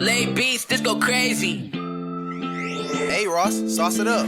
Late beats, this go crazy. Hey Ross, sauce it up.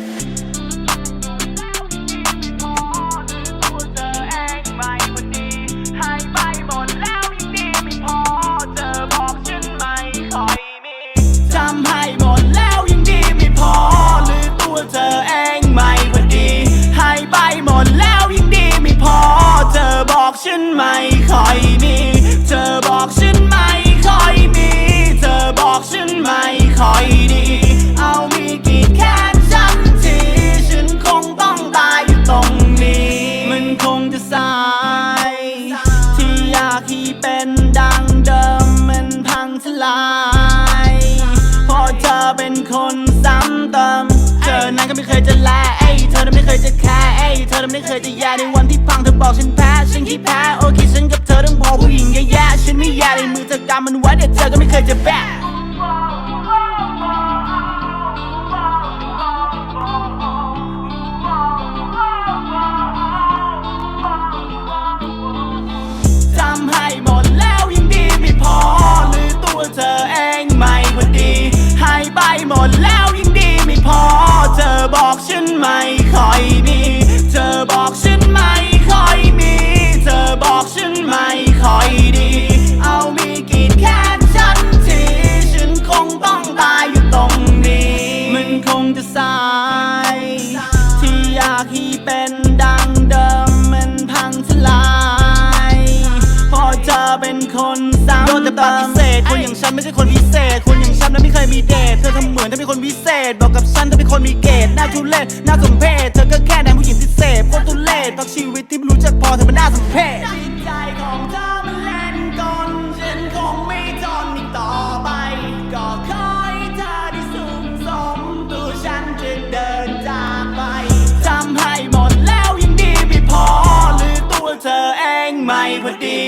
ก็ไม่เคยจะแลเอ้ยเธอนั้นไม่เคยจะแคร์เอ้ยเธอนั้นไม่เคยจะยาในวันที่พังเธอบอกฉันแพ้ฉันขี้แพ้โอเคฉันกับเธอต้องพอผู้หญิงแย่ๆฉันไม่แย่ในมือเธอกำมันไว้แต่เธอก็ไม่เคยจะแบะ ซ้ำโดนแต่ปฏิเสธคนอย่างฉันไม่ใช่คนพิเศษ คนอย่างฉันนั้นไม่เคยมีเดทเธอทำเหมือนเธอเป็นคนพิเศษ บอกกับฉันเธอเป็นคนมีเกตน่าทุเรศน่าสมเพชเธอก็แค่นายผู้หญิงที่เสพโคตรทุเรศพักชีวิตที่ไม่รู้จักพอเธอมันน่าสมเพชจิตใจของเธอมันเล่นกลฉันคงไม่ทนอีกต่อไป ก็ขอให้เธอได้สุขสมตัวฉันจะเดินจากไปจำให้หมดแล้วยังดีไม่พอหรือตัวเธอเองไม่พอดี